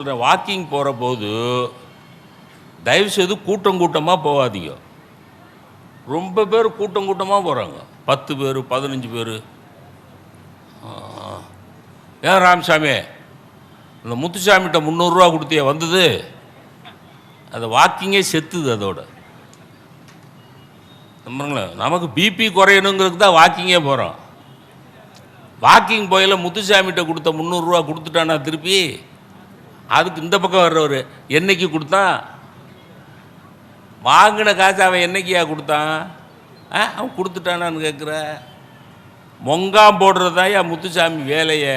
சொல்கிறேன் வாக்கிங் போகிற போது தயவுசெய்து கூட்டம் கூட்டமாக போகாதீங்க. ரொம்ப பேர் கூட்டம் கூட்டமாக போகிறாங்க பத்து பேர் பதினஞ்சு பேர். ஏன் ராமசாமி? இந்த முத்துசாமிகிட்ட முந்நூறுரூவா கொடுத்தியா வந்தது? அது வாக்கிங்கே செத்துது அதோட. நம்புங்களேன் நமக்கு பிபி குறையணுங்கிறதுக்கு தான் வாக்கிங்கே போகிறோம் வாக்கிங் போயில முத்துசாமிகிட்ட கொடுத்த முந்நூறுரூவா கொடுத்துட்டானா திருப்பி? அதுக்கு இந்த பக்கம் வர்றவர் என்னைக்கு கொடுத்தான் வாங்கின காசு அவன் என்னைக்கியா கொடுத்தான்? ஆ அவன் கொடுத்துட்டானான்னு கேட்குற. மொங்காம் போடுறது தான் முத்துசாமி வேலையை?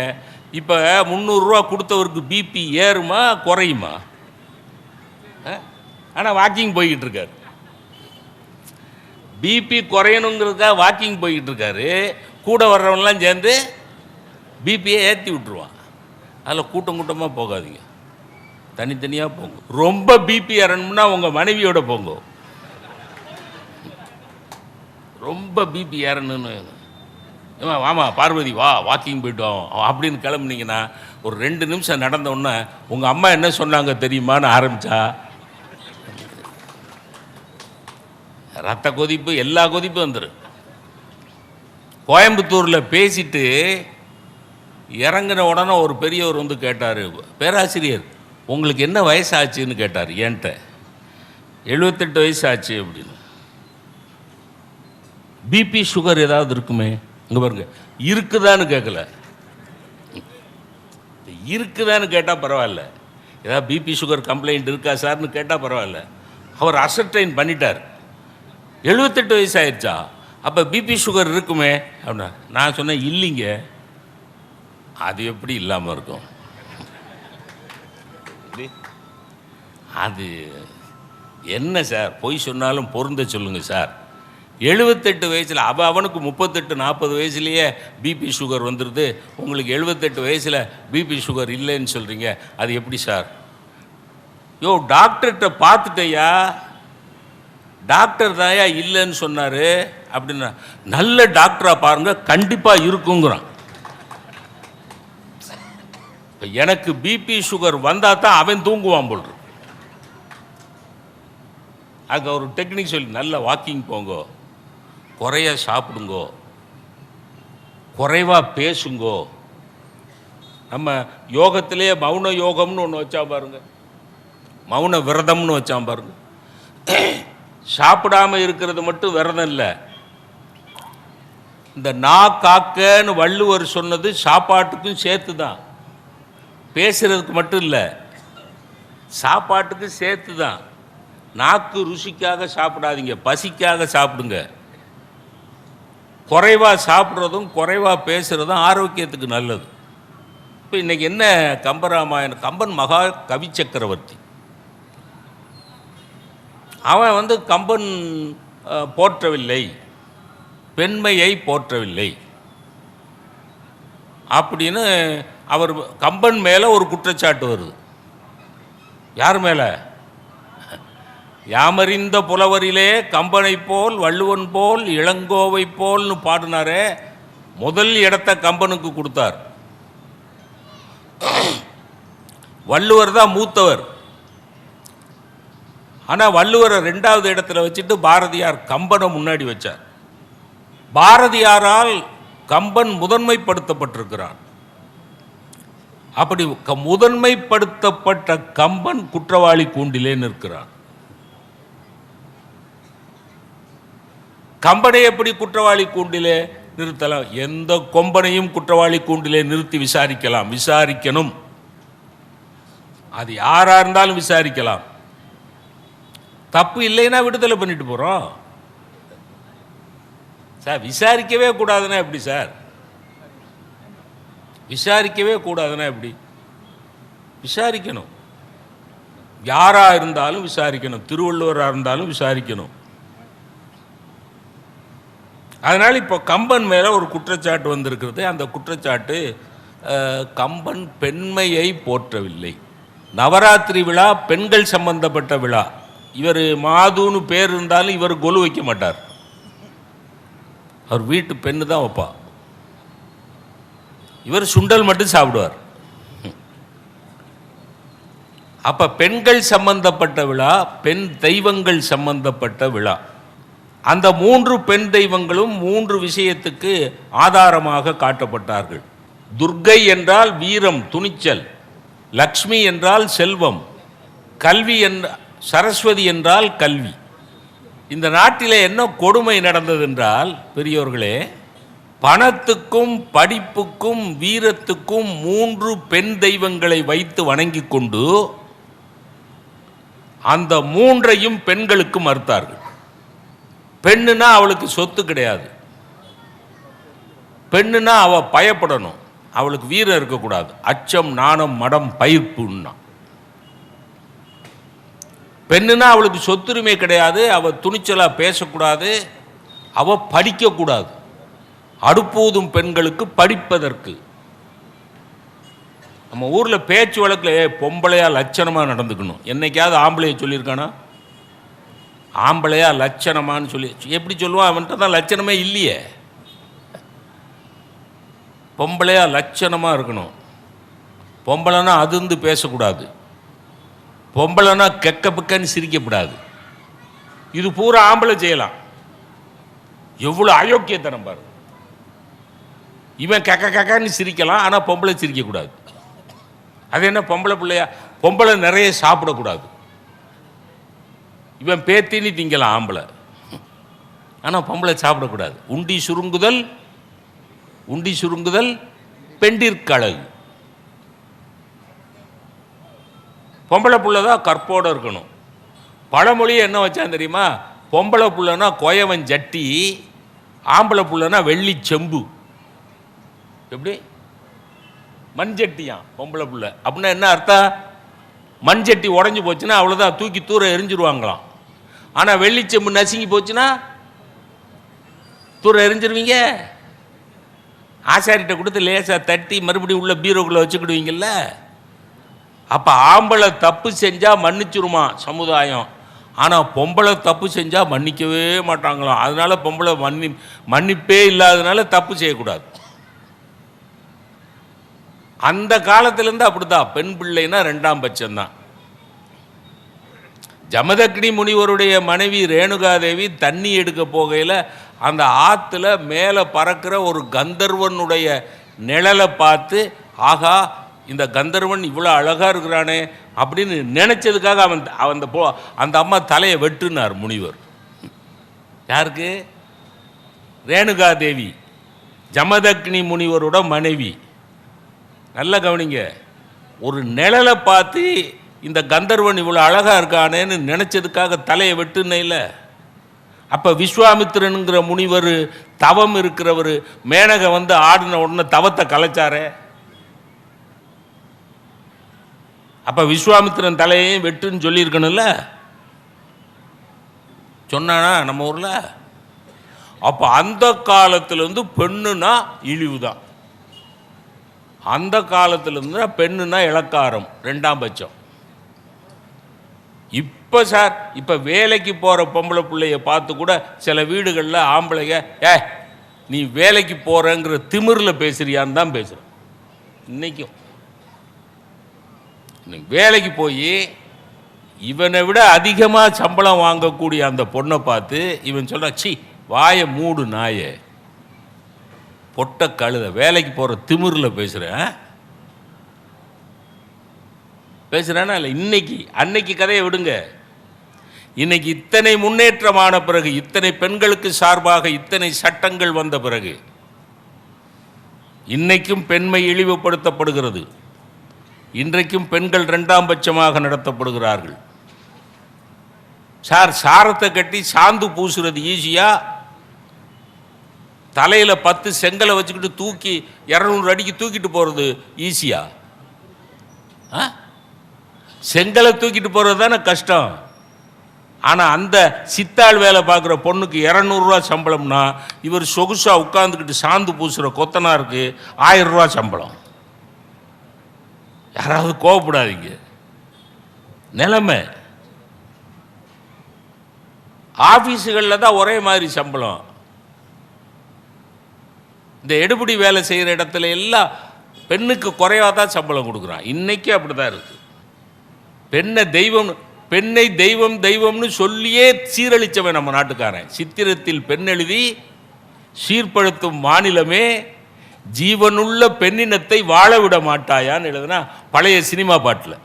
இப்போ முந்நூறுரூவா கொடுத்தவருக்கு பிபி ஏறுமா குறையுமா? ஆனால் வாக்கிங் போய்கிட்டு இருக்காரு. பிபி குறையணுங்கிறதுக்காக வாக்கிங் போய்கிட்டு இருக்காரு. கூட வர்றவன்லாம் சேர்ந்து பிபியை ஏற்றி விட்டுருவான். அதில் கூட்டம் கூட்டமாக போகாதீங்க. தனித்தனியாக போங்க. ரொம்ப பிபி இறணும்னா உங்கள் மனைவியோட போங்க. ரொம்ப பிபி ஏறணும்னு ஏமா வாமா பார்வதி வா வாக்கிங் போயிட்டு அப்படின்னு கிளம்புனீங்கன்னா ஒரு ரெண்டு நிமிஷம் நடந்த உடனே உங்கள் அம்மா என்ன சொன்னாங்க தெரியுமான்னு ஆரம்பித்தா ரத்த கொதிப்பு எல்லா கொதிப்பும் வந்துடும் கோயம்புத்தூரில் பேசிட்டு இறங்கின உடனே ஒரு பெரியவர் வந்து கேட்டார். பேராசிரியர் உங்களுக்கு என்ன வயசு ஆச்சுன்னு கேட்டார் என்கிட்ட. எழுபத்தெட்டு வயசு ஆச்சு அப்படின்னு பிபி சுகர் ஏதாவது இருக்குமே? இங்கே பாருங்க இருக்குதான்னு கேட்கல இருக்குதான்னு கேட்டால் பரவாயில்ல. ஏதாவது பிபி சுகர் கம்ப்ளைண்ட் இருக்கா சார்னு கேட்டால் பரவாயில்ல. அவர் அசர்டைன் பண்ணிட்டார். எழுபத்தெட்டு வயசு ஆயிடுச்சா அப்போ பிபி சுகர் இருக்குமே? அப்படின்னா நான் சொன்னேன் இல்லைங்க. அது எப்படி இல்லாமல் இருக்கும்? அது என்ன சார்? பொய் சொன்னாலும் பொருந்த சொல்லுங்கள் சார். எழுபத்தெட்டு வயசில் அவன் அவனுக்கு முப்பத்தெட்டு நாற்பது வயசுலேயே பிபி சுகர் வந்துடுது உங்களுக்கு எழுபத்தெட்டு வயசில் பிபி சுகர் இல்லைன்னு சொல்கிறீங்க அது எப்படி சார்? யோ டாக்டர்கிட்ட பார்த்துட்டேயா? டாக்டர் தாயா இல்லைன்னு சொன்னார் அப்படின்னா நல்ல டாக்டராக பாருங்கள் கண்டிப்பாக இருக்குங்கிறான். எனக்கு பிபி சுகர் வந்தால் தான் அவன் தூங்குவான் போல்றான் அதுக்கு ஒரு டெக்னிக் சொல்லி நல்ல வாக்கிங் போங்கோ குறைய சாப்பிடுங்கோ குறைவாக பேசுங்கோ. நம்ம யோகத்திலேயே மௌன யோகம்னு ஒன்று வச்சா பாருங்க. மௌன விரதம்னு வச்சான் பாருங்க. சாப்பிடாம இருக்கிறது மட்டும் விரதம் இல்லை. இந்த நா காக்கன்னு வள்ளுவர் சொன்னது சாப்பாட்டுக்கும் சேர்த்து தான் பேசுறதுக்கு மட்டும் இல்லை சாப்பாட்டுக்கும் சேர்த்து தான் நாக்கு ருசிக்காக சாப்பிடாதீங்க பசிக்காக சாப்பிடுங்க. குறைவாக சாப்பிட்றதும் குறைவாக பேசுகிறதும் ஆரோக்கியத்துக்கு நல்லது. இப்போ இன்றைக்கி என்ன கம்பராமாயணம்? கம்பன் மகா கவி சக்கரவர்த்தி. அவன் வந்து கம்பன் போற்றவில்லை. பெண்மையை போற்றவில்லை. அப்படின்னு அவர் கம்பன் மேலே ஒரு குற்றச்சாட்டு வருது. யார் மேலே? யாமறிந்த புலவரிலே கம்பனை போல் வள்ளுவன் போல் இளங்கோவை போல்னு பாடினாரே முதல் இடத்த கம்பனுக்கு கொடுத்தார். வள்ளுவர் தான் மூத்தவர். ஆனால் வள்ளுவரை ரெண்டாவது இடத்துல வச்சுட்டு பாரதியார் கம்பனை முன்னாடி வச்சார். பாரதியாரால் கம்பன் முதன்மைப்படுத்தப்பட்டிருக்கிறான். அப்படி முதன்மைப்படுத்தப்பட்ட கம்பன் குற்றவாளி கூண்டிலே நிற்கிறான். கம்பனை எப்படி குற்றவாளி கூண்டிலே நிறுத்தலாம்? எந்த கொம்பனையும் குற்றவாளி கூண்டிலே நிறுத்தி விசாரிக்கலாம். விசாரிக்கணும். அது யாராக இருந்தாலும் விசாரிக்கலாம். தப்பு இல்லைன்னா விடுதலை பண்ணிட்டு போகிறோம் சார் விசாரிக்கவே கூடாதுன்னா எப்படி சார்? விசாரிக்கவே கூடாதுன்னா எப்படி? விசாரிக்கணும். யாராக இருந்தாலும் விசாரிக்கணும். திருவள்ளுவராக இருந்தாலும் விசாரிக்கணும். அதனால் இப்போ கம்பன் மேலே ஒரு குற்றச்சாட்டு வந்திருக்கிறது. அந்த குற்றச்சாட்டு கம்பன் பெண்மையை போற்றவில்லை. நவராத்திரி விழா பெண்கள் சம்பந்தப்பட்ட விழா. இவர் மாதுன்னு பேர் இருந்தாலும் இவர் கொலு வைக்க மாட்டார். அவர் வீட்டு பெண்ணு தான் வைப்பா. இவர் சுண்டல் மட்டும் சாப்பிடுவார். அப்போ பெண்கள் சம்பந்தப்பட்ட விழா பெண் தெய்வங்கள் சம்பந்தப்பட்ட விழா. அந்த மூன்று பெண் தெய்வங்களும் மூன்று விஷயத்துக்கு ஆதாரமாக காட்டப்பட்டார்கள். துர்க்கை என்றால் வீரம் துணிச்சல். லக்ஷ்மி என்றால் செல்வம். கல்வி என்ற சரஸ்வதி என்றால் கல்வி. இந்த நாட்டிலே என்ன கொடுமை நடந்ததென்றால் பெரியோர்களே பணத்துக்கும் படிப்புக்கும் வீரத்துக்கும் மூன்று பெண் தெய்வங்களை வைத்து வணங்கிக் கொண்டு அந்த மூன்றையும் பெண்களுக்கு மறுத்தார்கள். பெண்ணுனா அவளுக்கு சொத்து கிடையாது. பெண்ணுனா அவ பயப்படணும். அவளுக்கு வீரம் இருக்கக்கூடாது. அச்சம் நாணம் மடம் பயிர்ப்புன்னா. பெண்ணுனா அவளுக்கு சொத்துரிமை கிடையாது. அவ துணிச்சலா பேசக்கூடாது. அவ படிக்கக்கூடாது. அடுப்பூதும் பெண்களுக்கு படிப்பதற்கு. நம்ம ஊரில் பேச்சு வழக்கில் பொம்பளையால் லட்சணமாக நடந்துக்கணும். என்னைக்காவது ஆம்பளைய சொல்லியிருக்கானா? ஆம்பளையா லட்சணமான்னு சொல்லி எப்படி சொல்லுவான் அவன்கிட்ட? தான் லட்சணமே இல்லையே. பொம்பளையா லட்சணமாக இருக்கணும். பொம்பளைனா அதிர்ந்து பேசக்கூடாது. பொம்பளைனா கெக்க பிக்கன்னு சிரிக்கக்கூடாது இது பூரா ஆம்பளை செய்யலாம். எவ்வளோ அயோக்கியத்தனம் பாரு. இவன் கக்க கக்கன்னு சிரிக்கலாம் ஆனால் பொம்பளை சிரிக்கக்கூடாது. அது என்ன பொம்பளை பிள்ளையா? பொம்பளை நிறைய சாப்பிடக்கூடாது. இவன் பேத்தினி திங்கலாம் ஆம்பளை. ஆனால் பொம்பளை சாப்பிடக்கூடாது. உண்டி சுருங்குதல் உண்டி சுருங்குதல் பெண்டிற்கழகு பொம்பளை புள்ள தான் கற்போடு இருக்கணும். பழமொழி என்ன வச்சான் தெரியுமா? பொம்பளை புள்ளனா கோயவன் ஜட்டி ஆம்பளை புள்ளனா வெள்ளி செம்பு. எப்படி? மண்சட்டியான் பொம்பளை புள்ள. அப்படின்னா என்ன அர்த்தம்? மண்சட்டி உடஞ்சி போச்சுன்னா அவ்வளோதான் தூக்கி தூர எரிஞ்சிருவாங்களாம். ஆனால் வெள்ளிச்செம்பு நசுங்கி போச்சுன்னா தூரம் எரிஞ்சிருவீங்க. ஆசாரிகிட்ட கொடுத்து லேசாக தட்டி மறுபடியும் உள்ள பீரோக்குள்ளே வச்சுக்கிடுவீங்கல்ல? அப்போ ஆம்பளை தப்பு செஞ்சால் மன்னிச்சிருமா சமுதாயம். ஆனால் பொம்பளை தப்பு செஞ்சால் மன்னிக்கவே மாட்டாங்களாம். அதனால் பொம்பளை மன்னி மன்னிப்பே இல்லாதனால தப்பு செய்யக்கூடாது. அந்த காலத்திலேருந்து அப்படிதான் பெண் பிள்ளைன்னா ரெண்டாம் பட்சம்தான். ஜமதக்னி முனிவருடைய மனைவி ரேணுகாதேவி தண்ணி எடுக்க போகையில் அந்த ஆற்றுல மேலே பறக்கிற ஒரு கந்தர்வனுடைய நிழலை பார்த்து ஆகா இந்த கந்தர்வன் இவ்வளோ அழகாக இருக்கிறானே அப்படின்னு நினச்சதுக்காக அவன் அந்த போ அந்த அம்மா தலையை வெட்டுனார் முனிவர். யாருக்கு? ரேணுகாதேவி ஜமதக்னி முனிவரோட மனைவி. நல்லா கவனிங்க. ஒரு நிழலை பார்த்து இந்த கந்தர்வன் இவ்வளோ அழகாக இருக்கானேன்னு நினச்சதுக்காக தலையை வெட்டுனையில் அப்போ விஸ்வாமித்திரனுங்கிற முனிவர் தவம் இருக்கிறவர் மேனக வந்து ஆடின உடனே தவத்தை கலைச்சாரே. அப்போ விஸ்வாமித்திரன் தலையையும் வெட்டுன்னு சொல்லியிருக்கணும்ல? சொன்னானா நம்ம ஊரில்? அப்போ அந்த காலத்திலேருந்து பெண்ணுனா இழிவு தான் அந்த காலத்திலேருந்து பெண்ணுனா இளக்காரம் ரெண்டாம் பட்சம். இப்போ சார் இப்போ வேலைக்கு போகிற பொம்பளை பிள்ளைய பார்த்து கூட சில வீடுகளில் ஆம்பளைங்க ஏ நீ வேலைக்கு போகிறங்கிற திமிரில் பேசுகிறியான்னு தான் பேசுகிறேன் இன்றைக்கும் இன்னைக்கு வேலைக்கு போய் இவனை விட அதிகமாக சம்பளம் வாங்கக்கூடிய அந்த பொண்ணை பார்த்து இவன் சொல்கிறான் சி வாயை மூடு நாயே. பொட்ட கழுத வேலைக்கு போகிற திமிரில் பேசுகிறேன் பேசுகிறேன்னா இல்லை? இன்னைக்கு அன்னைக்கு கதையை விடுங்க. இன்னைக்கு இத்தனை முன்னேற்றமான பிறகு இத்தனை பெண்களுக்கு சார்பாக இத்தனை சட்டங்கள் வந்த பிறகு இன்னைக்கும் பெண்மை இழிவுபடுத்தப்படுகிறது. இன்றைக்கும் பெண்கள் ரெண்டாம் பட்சமாக நடத்தப்படுகிறார்கள். சார் சாரத்தை கட்டி சாந்து பூசுறது ஈஸியா தலையில் பத்து செங்கலை வச்சுக்கிட்டு தூக்கி இரநூறு அடிக்கு தூக்கிட்டு போகிறது ஈஸியா ஆ? செங்கலை தூக்கிட்டு போகிறது தானே கஷ்டம். ஆனால் அந்த சித்தாள் வேலை பார்க்குற பொண்ணுக்கு இரநூறுவா சம்பளம்னா இவர் சொகுசாக உட்காந்துக்கிட்டு சாந்து பூசுகிற கொத்தனாருக்கு ஆயிரம் ரூபா சம்பளம். யாராவது கோவப்படாதீங்க. நிலைமை. ஆஃபீஸுகளில் தான் ஒரே மாதிரி சம்பளம். இந்த எடுபடி வேலை செய்கிற இடத்துல எல்லாம் பெண்ணுக்கு குறைவாக தான் சம்பளம் கொடுக்குறான். இன்றைக்கி அப்படி தான் இருக்குது பெண்ணை தெய்வம் பெண்ணை தெய்வம் தெய்வம்னு சொல்லியே சீரழிச்சவன் நம்ம நாட்டுக்காரன். சித்திரத்தில் பெண் எழுதி சீர்படுத்தும் மாநிலமே ஜீவனுள்ள பெண்ணினத்தை வாழ விட மாட்டாயான்னு எழுதுனா பழைய சினிமா பாட்டில்.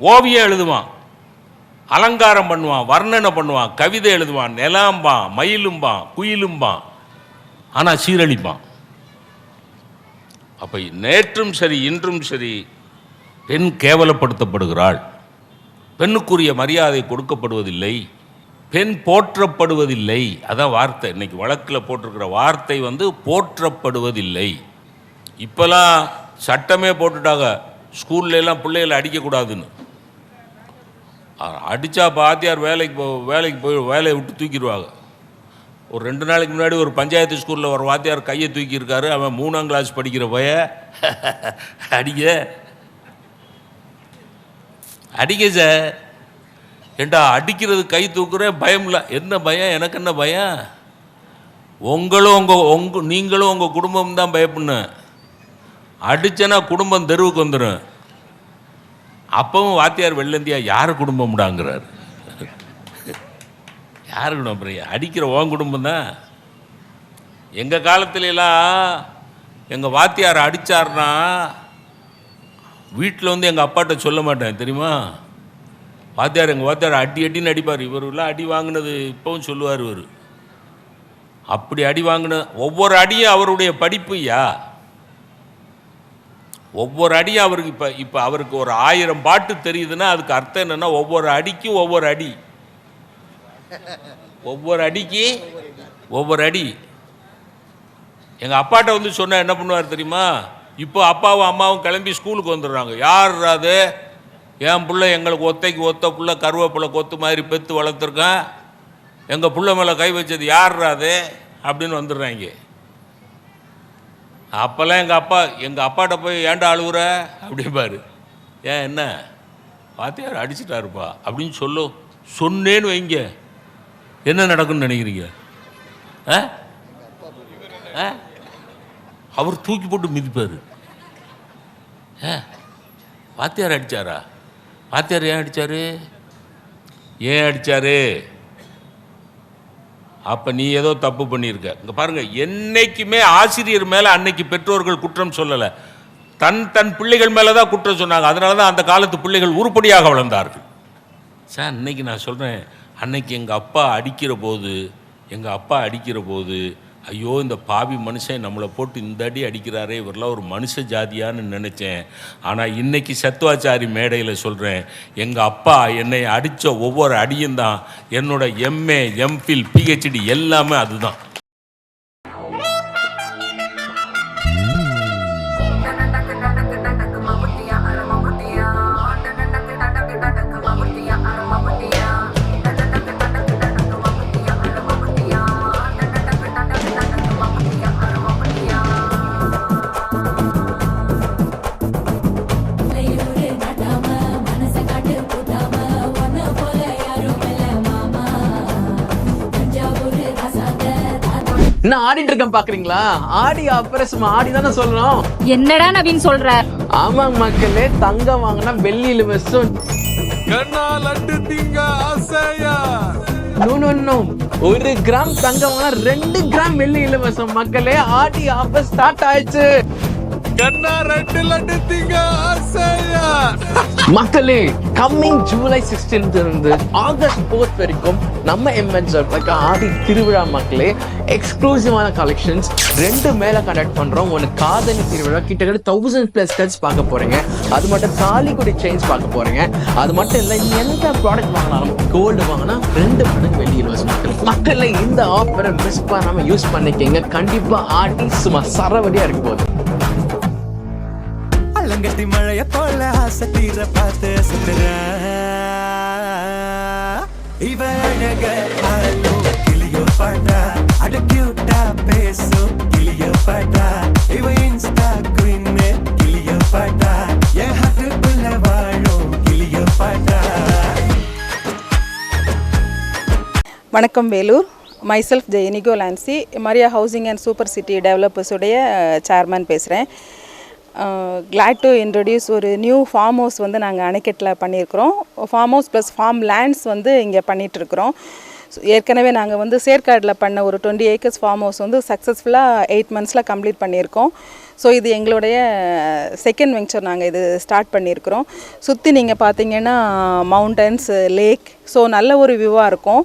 ஓவியம் எழுதுவான் அலங்காரம் பண்ணுவான் வர்ணனை பண்ணுவான் கவிதை எழுதுவான் நிலாம்பான் மயிலும்பான் குயிலும்பான் ஆனால் சீரழிப்பான். அப்போ நேற்றும் சரி இன்றும் சரி பெண் கேவலப்படுத்தப்படுகிறாள். பெண்ணுக்குரிய மரியாதை கொடுக்கப்படுவதில்லை. பெண் போற்றப்படுவதில்லை. அதான் வார்த்தை. இன்றைக்கி வழக்கில் போட்டிருக்கிற வார்த்தை வந்து போற்றப்படுவதில்லை. இப்போலாம் சட்டமே போட்டுட்டாங்க. ஸ்கூல்ல பிள்ளைகளை அடிக்கக்கூடாதுன்னு அடித்தா பாத்தியார் வேலைக்கு போ வேலைக்கு போய் வேலையை விட்டு தூக்கிடுவாங்க. ஒரு ரெண்டு நாளைக்கு முன்னாடி ஒரு பஞ்சாயத்து ஸ்கூலில் ஒரு வாத்தியார் கையை தூக்கியிருக்காரு. அவன் மூணாம் கிளாஸ் படிக்கிற பைய அடிக்க அடிங்க சார் ஏண்டா அடிக்கிறது கை தூக்குறேன் பயம் இல்லை என்ன பயம்? எனக்கு என்ன பயம்? உங்களும் உங்கள் உங்க நீங்களும் உங்கள் குடும்பம் தான் பயப்படணும் அடித்தனா குடும்பம் தெருவுக்கு வந்துடும் அப்பவும் வாத்தியார் வெள்ளந்தியா யார் குடும்பம்டாங்கிறார். யார் குடும்பம் பிரியா? அடிக்கிற ஓன் குடும்பம் தான். எங்கள் காலத்துலலாம் எங்கள் வாத்தியார் அடித்தார்னா வீட்டில் வந்து எங்கள் அப்பாட்ட சொல்ல மாட்டேன் தெரியுமா? வாத்தியார் எங்கள் வாத்தியார் அடி அடின்னு அடிப்பார். இவருலாம் அடி வாங்கினது இப்போவும் சொல்லுவார் இவர். அப்படி அடி வாங்கின ஒவ்வொரு அடியும் அவருடைய படிப்புயா ஒவ்வொரு அடியும் அவருக்கு இப்போ இப்போ அவருக்கு ஒரு ஆயிரம் பாட்டு தெரியுதுன்னா அதுக்கு அர்த்தம் என்னென்னா ஒவ்வொரு அடிக்கும் ஒவ்வொரு அடி. ஒவ்வொரு அடிக்கு ஒவ்வொரு அடி. எங்கள் அப்பாட்ட வந்து சொன்னால் என்ன பண்ணுவார் தெரியுமா? இப்போ அப்பாவும் அம்மாவும் கிளம்பி ஸ்கூலுக்கு வந்துடுறாங்க. யார் அது? என் பிள்ளை எங்களுக்கு ஒத்தைக்கு ஒத்த பிள்ளை கருவேப்பிள்ளை கொத்து மாதிரி பெற்று வளர்த்துருக்கேன். எங்கள் பிள்ளை மேலே கை வச்சது யார் அது? அப்படின்னு வந்துடுறாங்க. அப்போல்லாம் எங்கள் அப்பா எங்கள் அப்பாட்ட போய் ஏன்டா அழுகுற அப்படிம்பாரு ஏன் என்ன? வாத்தியார் அடிச்சிட்டாருப்பா. அப்படின்னு சொல்லு. சொன்னேன்னு வைங்க. என்ன நடக்கும்னு நினைக்கிறீங்க? ஆ? ஆ? அவர் தூக்கி போட்டு மிதிப்பார். ஆ வாத்தியார் அடித்தாரா வாத்தியார் ஏன் அடித்தார் ஏன் அடித்தார் அப்போ நீ ஏதோ தப்பு பண்ணியிருக்க. இங்கே பாருங்கள் என்றைக்குமே ஆசிரியர் மேலே அன்னைக்கு பெற்றோர்கள் குற்றம் சொல்லலை. தன் தன் பிள்ளைகள் மேலே தான் குற்றம் சொன்னாங்க. அதனால தான் அந்த காலத்து பிள்ளைகள் உருப்படியாக வளர்ந்தார்கள். சார் இன்னைக்கு நான் சொல்கிறேன் அன்னைக்கு எங்கள் அப்பா அடிக்கிற போது எங்கள் அப்பா அடிக்கிற போது ஐயோ இந்த பாவி மனுஷன் நம்மளை போட்டு இந்த அடி அடிக்கிறாரே இவரெல்லாம் ஒரு மனுஷ ஜாதியான்னு நினச்சேன். ஆனால் இன்றைக்கி சத்வாச்சாரி மேடையில் சொல்கிறேன் எங்கள் அப்பா என்னை அடித்த ஒவ்வொரு அடியும் தான் என்னோட எம்ஏ எம்ஃபில் பிஹெச்டி எல்லாமே அதுதான். என்ன ஆடிட்டு இருக்கேன் பாக்குறீங்களா? ஆடி அப்புறம் சும்மா ஆடி தானே சொல்லணும் என்னடா நவீன் சொல்ற? ஆமாங்க மக்களே தங்கம் வாங்கினா வெள்ளி இலவசம். கண்ணா லட்டு திங்க ஆசையா? No no no. ஒரு கிராம் தங்கம் வாங்கினா ரெண்டு கிராம் வெள்ளி இலவசம். மக்களே ஆடி ஆஃபர் ஸ்டார்ட் ஆயிடுச்சு. கண்ணா ரெண்டு லட்டு திங்க ஆசையா? மக்களே கம்மிங் ஜூலை 16th இருந்து ஆகஸ்ட் போர்த் வரைக்கும் நம்ம எம்என்ஸ் ஆடி திருவிழா மக்களே எக்ஸ்க்ளூசிவான கலெக்ஷன்ஸ் ரெண்டு மேலே கண்டக்ட் பண்ணுறோம் ஒன்று காதணி திருவிழா கிட்டத்தட்ட தௌசண்ட் ப்ளஸ் கட்ஸ் பார்க்க போகிறீங்க அது மட்டும் காலிக்குடி செயின்ஸ் பார்க்க போகிறீங்க அது மட்டும் இல்லை எந்த ப்ராடக்ட் வாங்கினாலும் கோல்டு வாங்கினா ரெண்டு மடங்கு வெளியே இலவசம் மக்கள். இந்த ஆஃபரை மிஸ் பண்ணாமல் யூஸ் பண்ணிக்கிங்க. கண்டிப்பாக ஆடி சும்மா சரவடியாக இருக்கும் போது தங்கத்தி மழைய போல ஆசை தீர பார்த்து சுத்துற இவ அழக ஆளோ கிளியோ பாட்டா. அட கியூட்டா பேசோ கிளியோ பாட்டா. இவ இன்ஸ்டா குயின்னு கிளியோ பாட்டா. என் ஹட்டுக்குள்ள வாழும் கிளியோ பாட்டா. வணக்கம் Vellore myself ஜெயனிகோ Lancy Maria housing and super city டெவலப்பர்ஸுடைய chairman பேசுகிறேன் கிளாட் டு இன்ட்ரடியூஸ் ஒரு நியூ ஃபார்ம் ஹவுஸ் வந்து நாங்கள் அணைக்கட்டில் பண்ணியிருக்கிறோம். Farm house plus farm lands வந்து இங்கே பண்ணிகிட்ருக்குறோம் ஏற்கனவே நாங்கள் வந்து சேர்க்காடில் பண்ண ஒரு டுவெண்ட்டி ஏக்கர்ஸ் ஃபார்ம் ஹவுஸ் வந்து சக்ஸஸ்ஃபுல்லாக எயிட் மந்த்ஸில் கம்ப்ளீட் பண்ணியிருக்கோம். ஸோ இது எங்களுடைய செகண்ட் வெங்ச்சர் நாங்கள் இது ஸ்டார்ட் பண்ணியிருக்கிறோம். சுற்றி நீங்கள் பார்த்தீங்கன்னா மவுண்டன்ஸ் லேக் ஸோ நல்ல ஒரு வியூவாக இருக்கும்.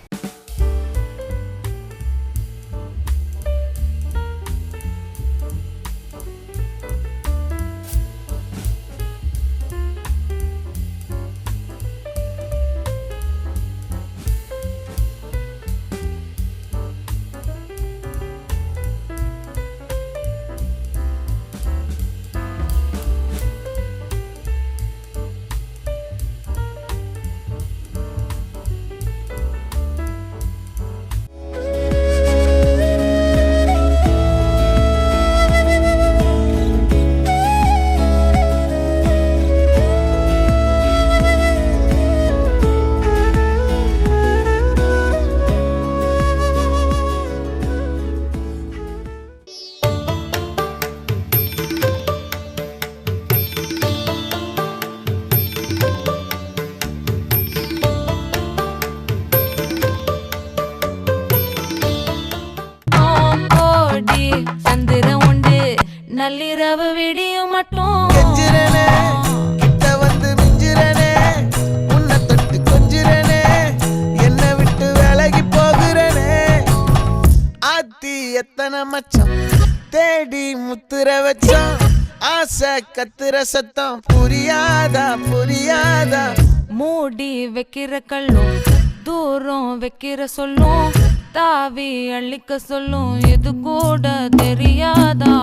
நள்ளிரவு விடியும் மட்டும். கிட்ட வந்து மிஞ்சிரனே உன்னை தொட்டு கொஞ்சிரனே என்னை விட்டு விலகி போகிறனே. ஆத்தி எத்தனை மச்சம் தேடி முத்துற வச்சோம் ஆசை கத்துற சத்தம் புரியாதா புரியாதா. மூடி வைக்கிற கல்லும் தூரம் வைக்கிற சொல்லும் தாவி அள்ளிக்க சொல்லும் இது கூட தெரியாதா?